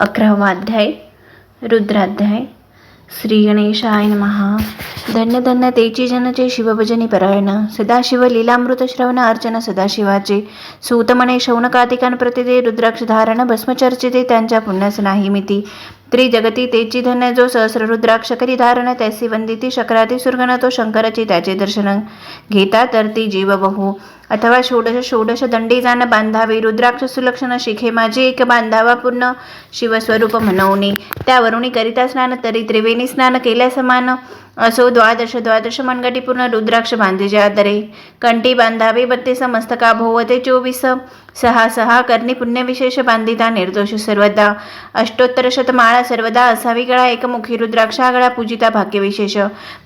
अकरावा अध्याय रुद्राध्याय श्री गणेशाय नमहा धन्य धन्य तेची जनचे शिवभजनी परायण. सदाशिव लीलामृत श्रवण अर्चन सदाशिवाचे. सूतमणे शौनकातिकान प्रतिदे रुद्राक्ष धारण भस्मचर्चिते त्यांच्या पुण्यास नाही मिती. त्रिजगती तेची धन्य जो सहस्र रुद्राक्ष करी धारण त्यासी वंदिती शक्राती सुरगण तो शंकराची त्याचे दर्शन. घेता तर ती जीव बहु अथवा षोडश षोडश दंडी जाण बांधावी. रुद्राक्ष सुलक्षण शिखे माझे एक बांधावा पूर्ण. शिवस्वरूप म्हणवणे त्यावरुणी करिता स्नान तरी त्रिवेणी स्नान केल्या समान असो द्वादश द्वादश मनगटी पूर्ण रुद्राक्ष बांधेजे आदरे. कंटी बांधावे बत्तीस मस्तका भोवते चोवीस. सहा सहा कर्णी पुण्यविशेष बांधिता निर्दोष सर्वदा. अष्टोत्तर शतमाळा सर्वदा असावी गळा एकमुखी रुद्राक्षा गळा पूजिता भाग्यविशेष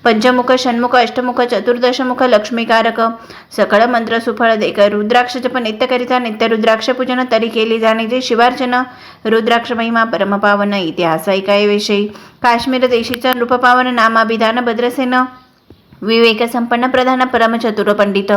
पंचमुख षण्मुख अष्टमुख चतुर्दशमुख लक्ष्मीकारक. सकळ मंत्र सुफळ देख रुद्राक्ष जप नित्यकरिता नित्य रुद्राक्ष पूजन तरी केली जाणे जे शिवार्चन. रुद्राक्ष महिमा परमपावन इतिहास ऐकायविषयी. काश्मीर देशीचा नृपपावन नामाभिधान भद्रसेन. विवेक संपन्न प्रधान परमचतुर पंडित.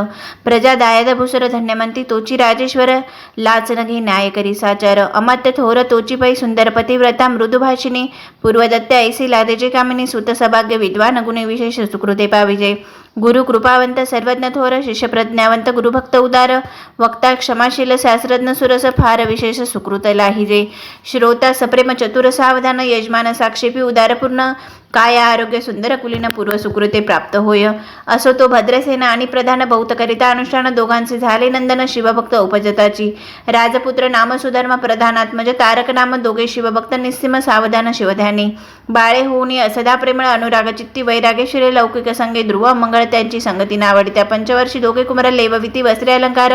प्रजा दायद भूसर धन्यमंती तोची राजेश्वर. लाचन घे न्याय करी साचार. अमात्य थोर तोची पै सुंदर पतिव्रता मृदुभाषिणी पूर्वदत्त ऐसी लादेजे कामिनी सुत सभाग्य विद्वान गुणे विशेष सुकृते पाविजे. गुरु कृपावंत सर्वज्ञ थोर शिष्य प्रज्ञावंत गुरुभक्त उदार वक्ता क्षमाशील शास्त्रज्ञ सुरस फार विशेष सुकृत लाहिजे. श्रोता सप्रेम चतुर सावधान यजमान साक्षेपी उदारपूर्ण काय आरोग्य सुंदर कुलीन पूर्व सुकृते प्राप्त होय. असो तो भद्रसेना आणि प्रधान बहुतकरिता अनुष्ठान दोघांचे झाले नंदन शिवभक्त उपजताची. राजपुत्र नामसुधर्म प्रधानात्मज तारक नाम दोघे शिवभक्त निस्सिम सावधान शिवध्याने. बाळे होऊनी असदा प्रेमळ अनुराग चित्ती वैराग्यशिरे लौकिक संगे ध्रुव मंगळ त्यांची संगती नावडत्या पंचवर्षी दोघे कुमार लेवविती वस्त्रे अलंकार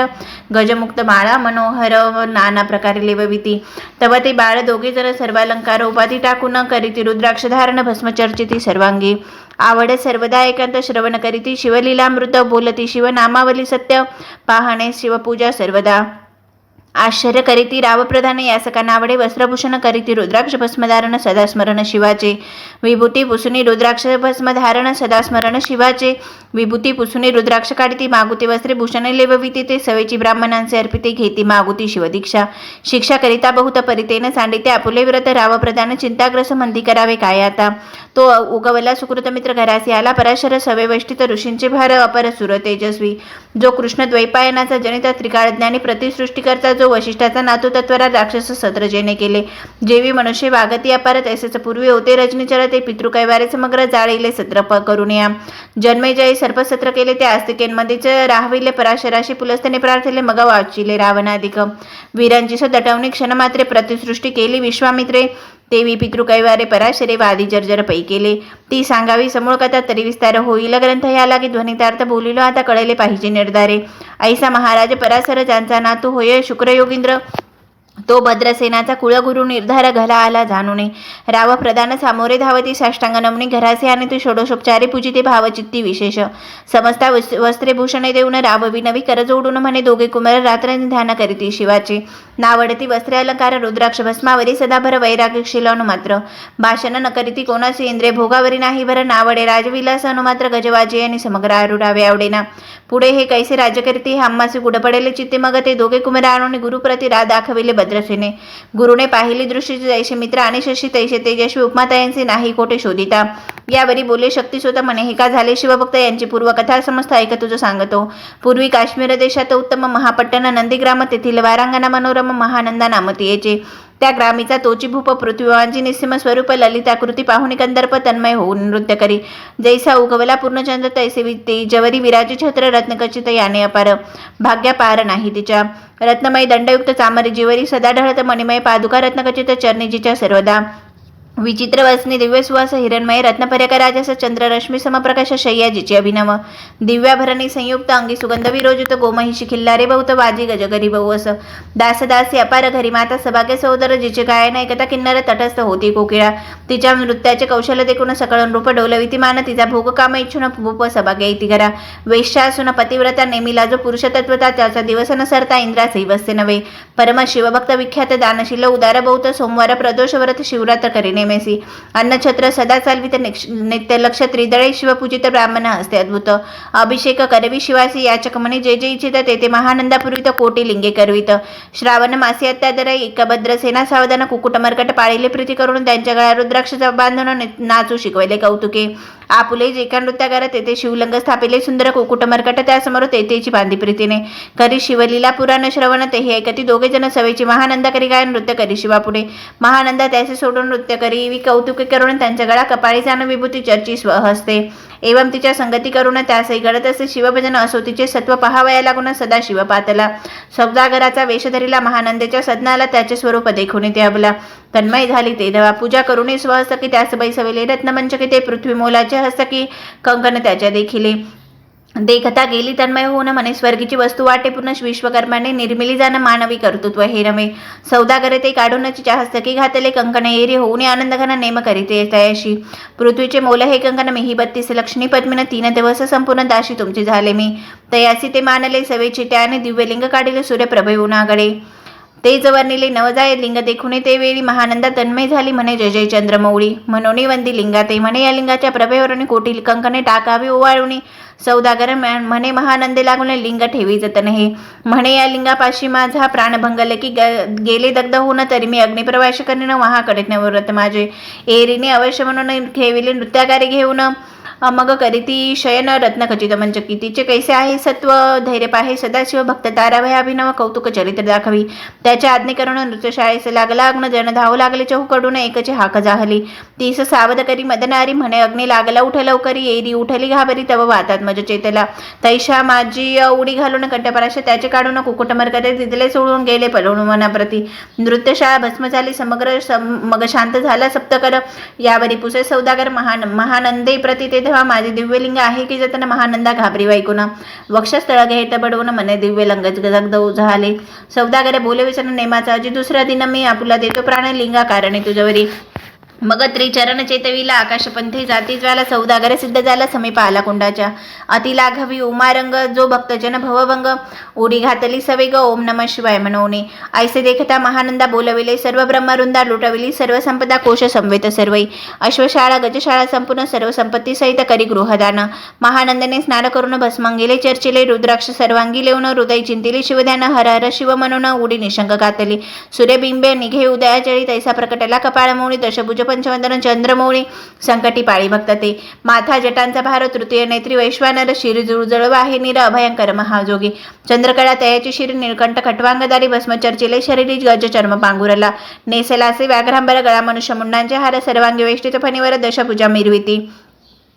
गजमुक्त माळा मनोहर व नाना प्रकारे लेवविती. तव ते बाळ दोघे जण सर्वालंकार उपाधी टाकून करीती रुद्राक्ष धारण भस्मचर्चिती सर्वांगी. आवड सर्वदा एकांत श्रवण करीती शिवलीलामृत बोलती शिवनामावली सत्य पाहणे शिवपूजा सर्वदा. आश्चर्य करीती रावप्रधान यासका नावडे वस्त्रभूषण करीती रुद्राक्ष भस्मधारण सदास्मरण शिवाचे. विभूती पुसुनी रुद्राक्ष भस्मधारण सदास्मरण शिवाचे. विभूती पुसुनी रुद्राक्ष काढती मागुती वस्त्रे भूषण लेवविती ते सवेची ब्राह्मणांचे अर्पिते घेती मागुती शिवदीक्षा. शिक्षा करिता बहुत परितेन सांडिते आपुले व्रत रावप्रधान चिंताग्रस्त मंदी करावे काय आता? तो उगवला सुकृत मित्र घरासी आला पराशर सवेवैष्टित ऋषींचे भार अपर सुर तेजस्वी. जो कृष्ण द्वैपायनाचा जनिता त्रिकाळज्ञानी प्रतिसृष्टीकरता जो वशिष्ठाचा नातू तत्वरा राक्षस सत्रजेने केले. जेवी मनुष्य वागती अपार तैसेच पूर्वी होते. रजनीचर ते पितृकैवारे समग्र जाळीले सत्र करून या. जन्मे सर्प सत्र केले ते आस्तिकेंमध्येच राहविले पराशराशी पुलस्तने प्रार्थले मग वाचिले रावणाधिक वीरांची दटवणी क्षणमात्रे प्रतिसृष्टी केली. विश्वामित्रे देवी पितृकैवारे पराशरे वादी जर्जर पै केले ती सांगावी समूळ कथा तरी विस्तार होईल ग्रंथ या लागी ध्वनितार्थ बोलिलो आता कळले पाहिजे निर्धारे ऐसा महाराज पराशर ज्यांचा नातू होय शुक्र योगिंद्र तो भद्रसेनाचा कुळगुरु निर्धार घला आला जाणूने राव प्रधान सामोरे धावती साष्टांग नमनी घरासे आणि ते षोडशोपचारे पूजिते भावचित्ती विशेष. समस्ता वस्त्रेभूषणे वस्त्रे देऊन राव विनवी करज जोडून म्हणे दोघे कुमार रात्र ध्यान करीती शिवाचे. नावडती वस्त्रे अलंकार रुद्राक्ष भस्मावरी सदाभर वैराग्य शिलानु मात्र. भाषण न करीती कोणाचे इंद्रे भोगावरी नाही भर नावडे राजविलास अनु मात्र गजवाजे आणि समग्र आरुडावे आवडेना. पुढे हे कैसे राज्य करीती हम्मासी गुड पडेले चित्ते मग ते दोघे कुमार आणून गुरुप्रती रा दाखविले भद्रसेने गुरुने पाहिली दृष्टीचे जैसे मित्र आणि शशी तैसे तेजस्वी उपमातायांचे नाही कोठे शोधिता? यावरी बोले शक्ती स्वतः म्हणे हे का झाले? शिवभक्त यांची पूर्वकथा समस्त ऐक तुझं सांगतो. पूर्वी काश्मीर देशात उत्तम महापट्टण नंदीग्राम तेथील वारांगणा मनोरम महानंदा नामतीयेचे त्या ग्रामीचा तोची भूप पृथ्वीवांची निस्सिम स्वरूप ललिताकृती पाहुणी कंदर्प तन्मय होऊन नृत्य करी. जैसा उगवला पूर्णचंद्र तैसे विते जवरी विराजी छत्र रत्नकचित याने अपार. भाग्या पार नाही तिच्या. रत्नमय दंडयुक्त चामरी जीवरी सदा ढळत मणिमय पादुका रत्नकचित चरणीजीच्या सर्वदा. विचित्र वसनी दिव्य सुवास हिरणमय रत्नपर्यक राजस चंद्ररश्मी समप्रकाश शय्याजीची अभिनव. दिव्याभरणी संयुक्त अंगी सुगंध विरोजित गोमहिषी खिल्लारे बहुत वाजी गजगरी बहुवस दासदासी अपार घरी माता सभाग्य सहोदर जिचे गायन ऐकता किन्नर तटस्थ होती कोकिळा. तिच्या नृत्याचे कौशल्य देखून सकळ रूप डोलविती मान तिचा भोग काम इच्छुन भूप सभाग्य इति घरा वेश्या असून पतिव्रता नेमिला जो पुरुष तत्वता त्याचा दिवस न सरता इंद्रासही बसते नव्हे. परम शिवभक्त विख्यात दानशील उदार बहुत सोमवार प्रदोष व्रत शिवरात्र करीने नेमेसी अन्नछत्र सदा चालवित नित्य लक्ष त्रिदळे शिवपूजित ब्राह्मण हस्ते अद्भुत. अभिषेक करवी शिवासी याचक म्हणे जे जे इच्छित ते ते महानंदापूर्वित कोटी लिंगे करवित श्रावण मासे अत्यादर एकभद्र सेना सावधान कुकुटमर्कट पाळीले प्रीती करून त्यांच्या गळ्या रुद्राक्ष बांधून नाचू शिकवले कौतुके. आपुले जे का नृत्यागार तेथे शिवलंग स्थापिले सुंदर कुकुट मर्कट त्यासमोर तेथेची बांधी प्रीतीने. करी शिवलीला पुराण श्रवण ते हे ऐकती दोघे जण सवेची महानंदा करी गायन नृत्य करी शिवापुढे. महानंदा त्याचे सोडून नृत्य करी वि कौतुके करून त्यांच्या गळा कपाळी जाण विभूती चर्ची स्वहस्ते एवं तिच्या संगती करून त्यासही घडत असे शिवभजन असो तिचे सत्व पहावया लागून सदा शिव पातला सौदागराचा वेश धरिला महानंदेच्या सदनाला त्याचे स्वरूप देखून ते अबला. तन्मय झाली ते देवा. पूजा करुणे स्वहस्तकी त्यास बैसविले. रत्नमंचकी ते पृथ्वी मोलाचे हस्तकी कंकण त्याच्या देखिले. देखता गेली तन्मय होऊन म्हणे स्वर्गीची वस्तू वाटे पूर्ण विश्वकर्माने निर्मिली जाणं मानवी कर्तृत्व हे रमे. सौदागरे ते काढून हस्तकी घातले कंकण एरी होऊन आनंद घन नेम करीते तयाशी पृथ्वीचे मोल हे कंकण मी ही बत्तीस लक्ष्मी पद्मीनं तीन दिवस संपूर्ण दाशी तुमचे झाले मी. तयासी ते मानले सवेची त्याने दिव्यलिंग काढिले सूर्यप्रभे येऊन आगडे ते जवर्णिले नवजाय लिंग देखुने ते वेळी महानंदा तन्मय झाली म्हणे जय जय चंद्रमौळी. म्हणून वंदी लिंगा ते म्हणे. या लिंगाच्या प्रभेवरून कोटी कंकणे टाकावी ओवाळूनी. सौदागर म्हणे महानंदे लागून लिंग ठेवी जतन हे. म्हणे या लिंगापाशी माझा प्राणभंगल की ग- गेले दग्ध होऊन तरी मी अग्निप्रवाश करीन वहाकडे नवव्रत माझे एरीने अवश्य म्हणून ठेविले नृत्यागारी घेऊन. मग करीती शयन रत्न खचित मंचकी म्हणजे तिचे कैसे आहे सत्व धैर्य पाहे सदाशिव भक्त तारावय अभिनव कौतुक चरित्र दाखवी. त्याच्या आज्ञे करून नृत्यशाळेस लागला अग्न जन धावू लागले चहूकडून एकचे हाक जाहली. तीस सावध करी मदनारी म्हणे अग्नी लागला उठ लवकरी येरी उठली घाबरी तव वातात मज चेतला. तैशा माझी उडी घालून कंठपराश त्याचे काढून कुकुटमर करे तिथले सोडून गेले पळून मनाप्रती. नृत्यशाळा भस्म झाली समग्र सम- मग शांत झाला सप्तकर. यावरी पुसे सौदागर महान महानंदे प्रती ते तेव्हा माझे दिव्यलिंग आहे की जतन महानंदा घाबरी वैकुना. वक्षस्थळ घेत बडवून मने दिव्यलिंग जगदौ झाले. सौदागरे बोले विचार नेमाचा जी दुसऱ्या दिन मी आपुला देतो प्राणलिंगा कारणे तुझ्यावरी. मग त्रिचरण चेतविला आकाशपंथी जाती ज्वाला सौदागर सिद्ध झाला समीप आला कुंडाच्या अतिलाघवी उमारंग जो भक्तजन भवभंग उडी घातली सवेग ओम नम शिवाय मनवणे ऐसे देखता महानंदा बोलविले सर्व ब्रह्मवृंदा लुटविली सर्व संपदा कोश संवेत सर्वै. अश्वशाळा गजशाळा संपूर्ण सर्व संपत्ती सहित करी गृहदान. महानंदने स्नान करून भस्मांगिले चर्चिले रुद्राक्ष सर्वांगी लेऊन हृदय चिंतिले शिवध्यान हर हर शिव म्हणून उडी निशंक घातली सूर्यबिंबे निघे उदयाचळी तैसा प्रकटला कपाळमौळी दशभुज पंचवंदन चंद्रमौळी संकटी पाळी भक्त ते माथा जटांचा भार तृतीय नेत्री वैश्वानर शिर जुळजळ वाहे निर अभयंकर महाजोगी. चंद्रकळा तयाची शिर निळकंठ खटवांगदारी भस्मचर्चिले शरीरी गज चर्म पांघुरला नेसलासे व्याघ्रांबर गळा मनुष्य मुंडांचे हार सर्वांगी वेष्टित फणीवर दशपूजा मिरविती.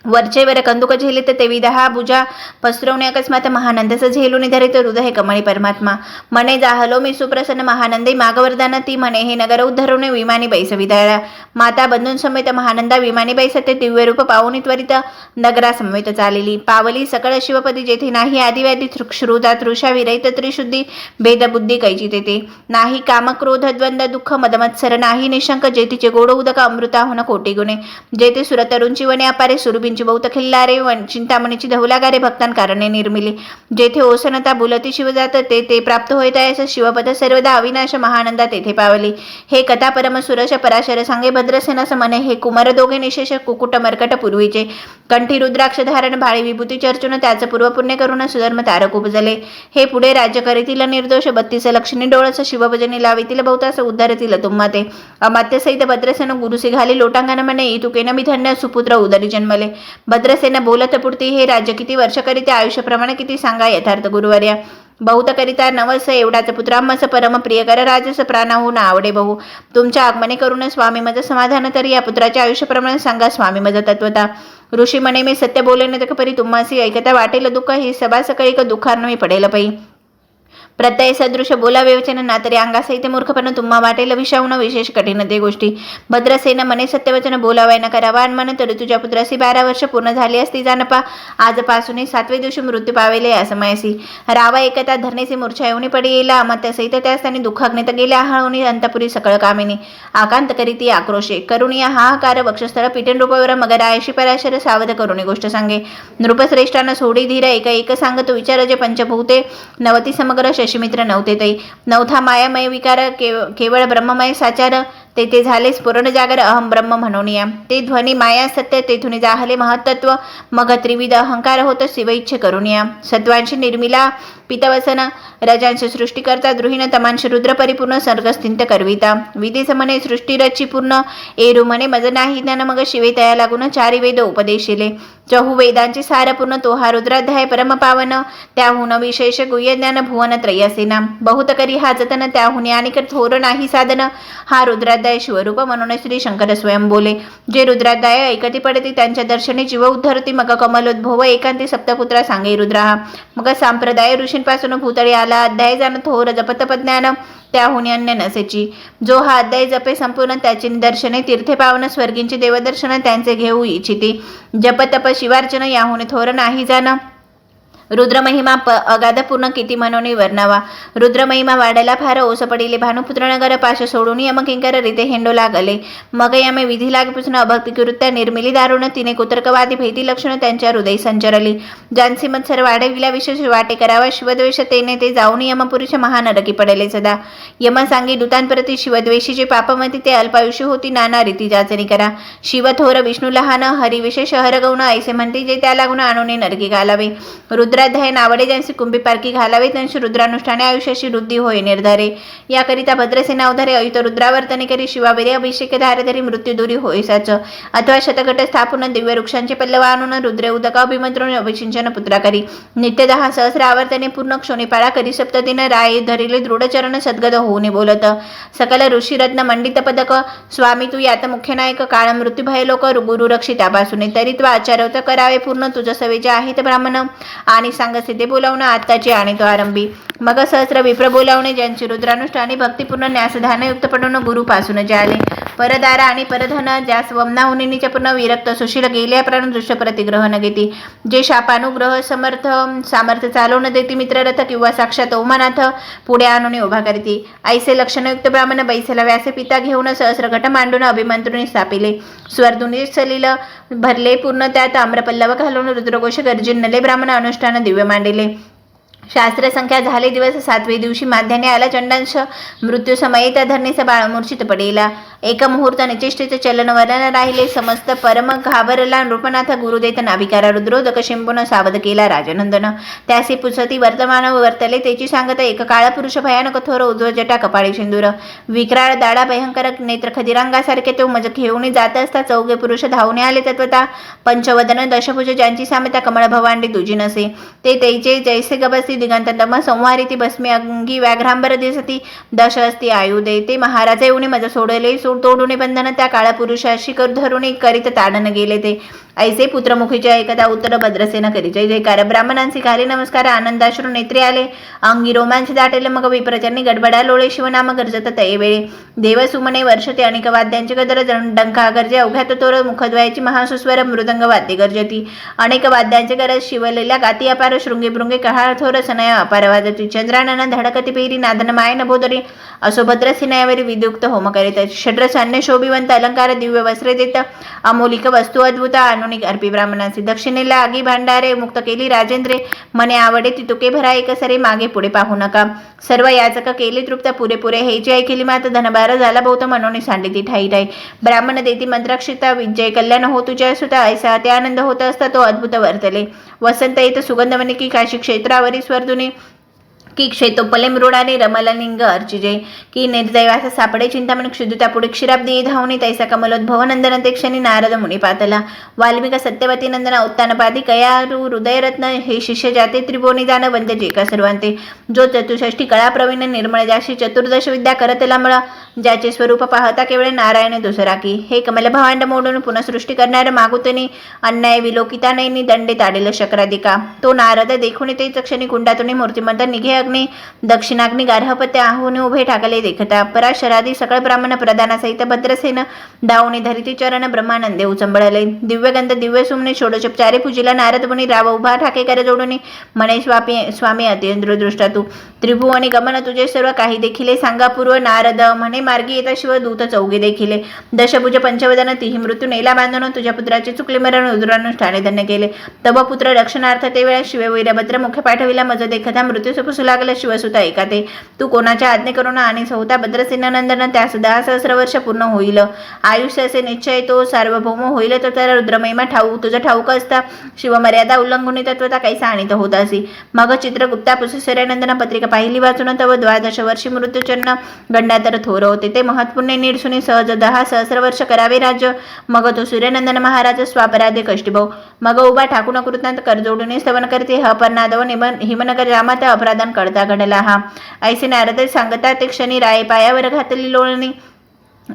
वरचे वर कंदुक झेलित ते दहा भुजा पसरवणे अकस्मात महानंदस झेलून धरित हृदय कमळी परमात्मा. मने जाहलो मी सुप्रसन्न महानंदे मागवरदान ती म्हणे हे नगर उद्धरवणे विमानी बैस विदळा माता बंधून समेत महानंदा विमानी बैस ते दिव्य रूप पाहुनी त्वरित नगरा समेत चालेली. पावली सकळ शिवपदी जेथे नाही आदिवादी थृ- श्रुता तृषा विरहित त्रिशुद्धी भेदबुद्धी कैची तेथे. नाही काम क्रोध द्वंद्व दुःख मदमत्सर नाही निशंक जेथीचे गोड उदक अमृताहून कोटी गुणे. जेथे सुरतरुंची वने अपारे सुरभींची बहुत खिल्लारे वन चिंतामणीची धवलागारे भक्तान कारणे निर्मिली. जेथे ओसनता बुलती शिव जात ते ते प्राप्त होत आहे असं शिवपद सर्वदा अविनाश महानंदा तेथे पावली. हे कथा परम सुरश पराशर सांगे भद्रसेनास मने हे कुमार दोघे निशेष कुकुट मर्कट पूर्वीचे. कंठी रुद्राक्ष धारण भाळी विभूती चर्चून त्याचं पूर्वपुण्य करून सुधर्म तारक उपजले. हे पुढे राज्य करीतील निर्दोष बत्तीस लक्ष्मी डोळस शिवभजनी लावितील बहुतास उद्धारतील तुम्हा ते अमात्य सहित भद्रसेन गुरुसी घाली लोटांगण मने इतुकेन मी धन्य सुपुत्र उदरी जन्मले. भद्रसेना बोलत पुरती हे राज्य किती वर्ष आयुष्यप्रमाणे किती सांगा यथार्थ गुरुवर्या. बहुतकरिता नवस एवढाच पुत्रामस परम प्रियकर राजस प्राणाहून आवडे बहु. तुमच्या आगमने करून स्वामी माझं समाधान तरी या पुत्राच्या आयुष्याप्रमाणे सांगा स्वामी माझं तत्वता. ऋषी म्हणे मी सत्य बोले न परी तुम्हासी ऐकता वाटेल दुःख ही सभा सकळी दुःखांना मी पडेल पाहिजे प्रत्यय सदृश बोलावे वचन ना तरी अंगासहित मूर्खपण तुम्हा वाटेल विषावून विशेष कठीण ते गोष्टी. भद्रसेन मने सत्यवचन बोलावाय न करावा मन तरी तुझ्या पुत्रासी बारा वर्ष पूर्ण झाली असती जानपा. आजपासून सातवे दिवशी मृत्यू पावेले असमयसी रावा एकता धरणेसी मूर्छा येऊन पडी येला. अमात्य सहित त्यास त्यांनी दुःखाग्नित गेल्या. हळवणी अंतपुरी सकळ कामिनी. आकांत करीती आक्रोशे. करुणी हाहाकार वक्षस्थळ पिटन रूपावर मगर आयशी पराशर सावध करुणी गोष्ट सांगे. नृपश्रेष्ठानं सोडी धीर एक एक सांगतो. विचार जे पंचभूते. नवती समग्र शशीमित्र नवते तै. नवथा मायामय विकार केव केवळ ब्रह्ममय साचार तेथे झाले स्फुरण जागर अहम ब्रह्म म्हणून या ते ध्वनी माया सत्य तेथून जाहले महत्त्व मग त्रिविध अहंकार होत शिव करून या सत्वांशी निर्मिला पितवसन रजांश सृष्टीकर्ता द्रुहीन तमांश रुद्र परिपूर्ण सर्गस्थिंत करविता. विदेश समने सृष्टीरची पूर्ण एरू म्हणे मज नाही ज्ञान मग शिवे तया लागून चारी वेद उपदेशिले. चहु वेदांची सार पूर्ण तो हा रुद्राध्याय परम पावन त्याहून विशेष गुह्य ज्ञान भुवन त्रयसेना. बहुत करी हा जतन त्याहून आणि थोर नाही साधन हा रुद्राध्याय शिवरूप म्हणून श्री शंकर स्वयं बोले. जे रुद्राध्याय ऐकती पडती त्यांच्या दर्शनी जीव उद्धरती. मग कमलोद्भव एकांती सप्तपुत्रा सांगे रुद्रा. मग सांप्रदाय ऋषींपासून भूतळी आला. अध्याय जाण थोर जपतपज्ञान त्याहून अन्य नसेची. जो हा अध्याय जपे संपूर्ण त्याची दर्शने तीर्थे पावन स्वर्गींची देवदर्शन त्यांचे घेऊ इच्छिते. जपतप शिवार्चन याहून थोर नाही जाणं. रुद्रमहिमा प अगाध पूर्ण किती मनोनी वर्णावा रुद्रमहिमा वाढायला फार ओस पडिले भानुपुत्र नगर पाश सोडून यमकिंकर रीते हेंडो लागले मग यमे विधी लागेपासून अभक्तिकृत्या निर्मिली दारुण तिने कुतर्कवादी भीती लक्षण त्यांच्या हृदय संचरली जानसी मत्सर वाढविला विशेष वाटे करावा शिवद्वेष तेने ते जाऊन यमपुरुष महानरकी पडले सदा यम सांगी दूतांप्रती शिवद्वेषीचे पापमती ते अल्पायुष्य होती नाना रीती जाचणी करा शिव थोर विष्णू लहान हरी विशेष ऐसे म्हणते जे त्या लागून आणून नरकी घालावे रुद्र रुद्राध्याय नावडे ज्यांची कुंभी पारखी घालावे त्यांची रुद्रानुष्ठाने आयुष्याची वृद्धी होय निर्धारे. याकरिता भद्रसेना अवधारे अयुत रुद्रावर्तने करी शिवावेरे अभिषेक धारधरी मृत्यू दूरी होय साच अथवा शतघट स्थापून दिव्य वृक्षांचे पल्लव आणून रुद्रे उदक अभिमंत्रून अभिषिंचन पुत्रा करी नित्य दहा सहस्र आवर्तने पूर्ण क्षोणीपाळा करी. सप्तदिन राय धरिले दृढचरण सद्गद होऊन बोलत. सकल ऋषीरत्न मंडित पदक. स्वामी तू यात मुख्य नायक. काळ मृत्यू भय लोक. गुरु रक्षितापासून तरी त्वा आचार्यवत करावे पूर्ण. तुझ सवेचे आहेत ब्राह्मण. आणि आणि सांगसे ते बोलावणं आत्ताची आणि तो आरंभी. मग सहस्र विप्र बोलावणे ज्यांची रुद्रानुष्ठाने भक्तिपूर्ण न्यासधानयुक्त पडून गुरुपासून जाले. परदारा आणि परधन ज्यास वमनाहुनिनीच्या पूर्ण विरक्त सुशील गेल्या प्राण दृश्य प्रतिग्रहण घेते. जे शापानुग्रह समर्थ सामर्थ्य चालवून देते मित्ररथ किंवा साक्षात ओमानाथ पुढे आणून उभा करते. ऐसे लक्षणयुक्त ब्राह्मण बैसेला व्यासे पिता घेऊन सहस्रघट मांडून अभिमंत्रुने स्थापिले. स्वर्धुनी सलील भरले पूर्ण त्यात आम्रपल्लव घालून रुद्रघोष गर्जिन्नले ब्राह्मण अनुष्ठान दिव्य शास्त्रसंख्या शास्त्र संख्या झाले दिवस सातवे दिवशी माध्याने आला चंडांश मृत्यू समये त्या धरणीचा बाळ मूर्छित पडेला. एका मुहूर्त निचेष्टेचे चलन वरण राहिले. समस्त परम घाबरला नृपनाथ गुरुदेत नाविकारा रुद्रोदक शिंपून सावध केला राजनंदन. त्यासी पुसती वर्तमान वर्तले त्याची सांगता एक काळपुरुष भयानक थोर उज्ज्वल जटा कपाळी सिंदूर. विक्राळ दाडा भयंकर नेत्र खदिरांगासारखे तो मज घेऊन जात असता चौघे पुरुष धावणे आले तत्वता. पंचवदन दशभुज ज्यांची साम्यता कमळ भवांडी दुजी नसे ते त्याचे जैसे गबसी दिगंत दम संवारी भस्मी अंगी व्याघ्रांबर दिसती. दश असती आयुदे ते महाराज येऊन मज सोडले. सोड तोडून बंधन त्या काळा पुरुषाशी कर धरून करीत ताडन गेले ते. ऐसे पुत्रमुखीच्या एकदा उत्तर भद्रसेन करी जय जयकार. ब्राह्मणांची खाली नमस्कार. आनंदाश्रू नेत्रे आले. अंगी रोमांच दाटले. मग विप्रचारणी गडबडा लोळे शिवनाम गरजत तये वेळे. देवसुमने वर्ष वर्षते अनेक वाद्यांचे गदर डंका गरजे अवघ्यात तोर मुखद्वयाची महासुस्वर मृदंग वाद्य गरजती. अनेक वाद्यांचे गरज शिवलेल्या गाती अपार शृंगे भृंगे कहाळ थोर सनय अपार वाजती चंद्रानन धडकती पेरी नादन माय नभोदरी असो भद्रसेनायावरी विद्युक्त होम करीत षड्र सैन्य शोभिवंत अलंकार दिव्य वस्त्रे देत अमोलिक वस्तू अद्भुत अनुनिक अर्पी ब्राह्मणांची दक्षिणेला आगी भांडारे मुक्त केली राजेंद्रे मने आवडे ती तुके भरा एक सरे मागे पुढे पाहू नका सर्व याचक केली तृप्त पुरेपुरे हे जे ऐकली मात धनबार झाला बहुत मनोनी सांडली ती ठाई ठाई ब्राह्मण देती मंत्राक्षिता विजय कल्याण हो तुझ्या सुता ऐसा ते आनंद होत असता तो अद्भुत वर्तले वसंत येत सुगंधवने की काशी क्षेत्रावरी स्वर्धुनी की क्षेतोपले मृडाने रमला लिंग अर्चिजे की निर्दैवास सापडे चिंतामण क्षुदिता पुढे क्षीराब्दी धावणे तैसा कमलोद्भव नंदन ते क्षणी नारद मुनी पातला. वाल्मिक सत्यवती नंदन उत्तानपादी कयारू हृदयरत्न हे शिष्य जाते त्रिभुवनी दान वंदे जे का सर्वांते. जो चतुष्षष्टी कळा प्रवीण निर्मळ जाशी चतुर्दश विद्या करत लांबळ. ज्याचे स्वरूप पाहता केवळ नारायण दुसरा की. हे कमल भावांड मोडून पुनःसृष्टी करणाऱ्या मागुतनी. अन्याय विलोकिता नैनी दंडे ताडेल शक्रादिका. तो नारद देखून तेच क्षणी कुंडातून मूर्तिमंत निघे अग्नी दक्षिणाग्नी गार्हपत्य आहुने उभे ठाकले देखता पराशरादी सकळ ब्राह्मण प्रधानासहित भद्रसेन दावणी धरिती चरण ब्रह्मानंदे उचंबळले. दिव्यगंध दिव्य सुमने षोडशोपचारे पूजिला नारद मुनी राव उभा ठाके कर जोडून म्हणे स्वामी स्वामी अतिंद्र दृष्टा तू. त्रिभुवनी गमन तुझे सर्व काही देखिले सांगापूर्व नारद म्हणे मार्गी येता शिव दूत चौघे देखिले. दशभुज पंचवदन तिही मृत्यू नेला बांधून तुझ्या पुत्राचे चुकले मरण उदरानुष्ठाने धन्य केले. तब पुत्र रक्षणार्थ ते वेळा शिवे वैरभद्र मुख्य पाठविला मज देखता मृत्यू सुपुसुला लागल्याशिवाय सुद्धा ऐका ते तू कोणाच्या आज्ञे करून आणि सौता भद्रसेनानंदन त्यास दहा सहस्र वर्ष पूर्ण होईल. आयुष्य असे निश्चय तो सार्वभौम होईल तर त्याला रुद्रमहिमा ठाऊ तुझा ठाऊक असता. शिवमर्यादा उल्लंघनी तत्वता काही आणीत होत असे. मग चित्रगुप्ता पुष्यनंदन पत्रिका पाहिली वाचून तव द्वादश वर्षी मृत्यूचन्न गंडातर थोर होते. ते महत्पुण्य निरसुने सहज दहा सहस्र वर्ष करावे राज्य. मग तो सूर्यनंदन महाराज स्वापराधे कष्टीभाऊ मग उभा ठाकून कृतांत करजोडून स्तवन करते. ह हिमनगर रामात अपराधन कळता घडला हा. ऐसे नारद सांगता ते क्षणी राय पायावर घातली लोळणी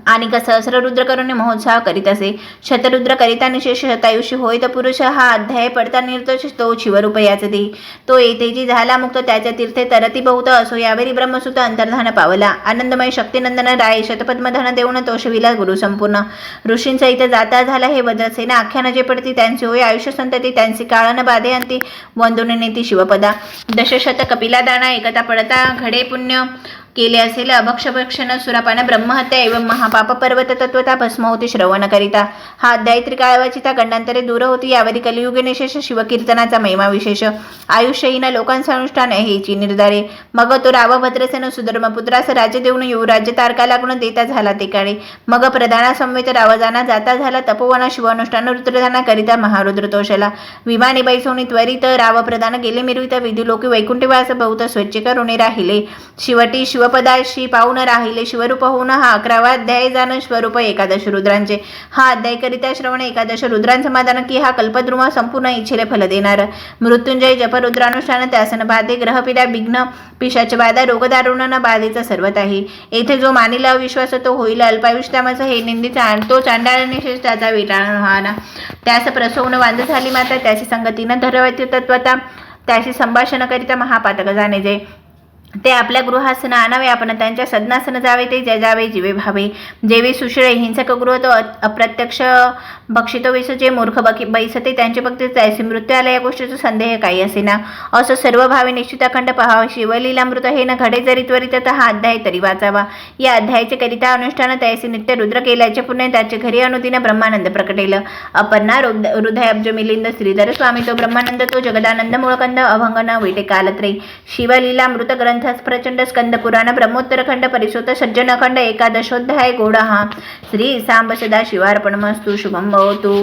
आणि कसं सहस्ररुद्र करून महोत्साह करीत असे. शतरुद्र करिता निशेष शतायुषी होय तर पुरुष हा अध्याय पडता निर्दोष तो शिवरूपयाचे दे. तो तो येथेची झाला मुक्त त्याच्या तीर्थे तरती बहुत असो यावेळी ब्रह्मसुत अंतर्धान पावला. आनंदमय शक्तिनंदन राय शतपद्मधन देऊन तो शिविला गुरु संपूर्ण ऋषींचा इथं जाता झाला हे वज्रसेना आख्यान जे पडती त्यांची होय आयुष्य संतती त्यांची काळन बाधे अंती वंदुने नेती शिवपदा. दशशत कपिला दाना एकता पडता घडे पुण्य केले असेल. अभक्षभक्षण सुरापान ब्रह्महत्या एवं महापाप पर्वत तत्वता भस्म होते श्रवण करिता हा अध्याय त्रिकाळवाचिता गंडांतरे दूर होती. यावरी कलियुग निशेष शिवकीर्तनाचा महिमा विशेष. आयुष्यहीन लोकांचा अनुष्ठान हेची निर्धारे. मग तो रावभद्रसेन सुधर्मपुत्रास सुधर्म राज्य देऊन येऊ. राज्य तारका लागून देता झाला ते काळे. मग प्रधाना संवेत रावजाना जाता झाला. तपोवना शिवानुष्ठान रुद्रदाना करिता महारुद्र तोषला विमाने बैसवणी त्वरित रावप्रधान गेले मिरविता. विधी लोकी वैकुंठीवास बहुत स्वच्छ करून राहिले. शिवटी शिव शिवपदाशी पाहून राहिले. शिवरूप होऊन हा अकरावा अध्याय जाणं स्वरूप एकादश रुद्रांचे. हा अध्याय करिता श्रवण एकादश रुद्रांचं मादान की हा कल्पद्रुम संपूर्ण इच्छेले फल देणार. मृत्युंजय जपरुद्रानुष्ठान त्यासन बाधे ग्रहपिडा विघ्न पिशाच बाधा रोगदारुणानं बाधेचा सर्वत आहे. येथे जो मानिला अविश्वास तो होईल अल्पायुष्यामाचा हे निंदीचा आणि तो चांडाळ निशेष त्याचा वेटाळ राहणार त्यास प्रसवून वांद झाली माता त्याची संगतीनं धरवती तत्वता त्याशी संभाषण करिता महापातक जाणे जे. ते आपल्या गृहासन आणावे आपण त्यांच्या सदनासन जावे ते जजावे जीवे भावे. जेवे सुशिळे हिंसक गृह तो अप्रत्यक्ष भक्षितो विस जे मूर्ख बकी बैसते त्यांचे फक्त जायचे. मृत्यू आला या गोष्टीचा संदेह काही असे ना असं सर्व भावे निश्चित अखंड पहावा. शिवलीलामृत हे न घडे जरी त्वरित तर हा अध्याय तरी वाचावा. या अध्यायाचे करिता अनुष्ठान त्याचे नित्य रुद्र केल्याचे पुण्य त्याचे घरी अनुदिन ब्रह्मानंद प्रकटेल. अपर्णा रुद- हृदयाब्ज मिलिंद श्रीधर स्वामी तो ब्रह्मानंद तो जगदानंद मुळकंद अभंगन विटे कालत्रे शिवलीला मृत ग्रंथ प्रचंड स्कंद पुराण ब्रह्मोत्तरखंड परिसोत सज्जनखंड एकादशोध्याय गोड हा श्री सांब सदा शिवार्पणमस्तु शुभम भवतु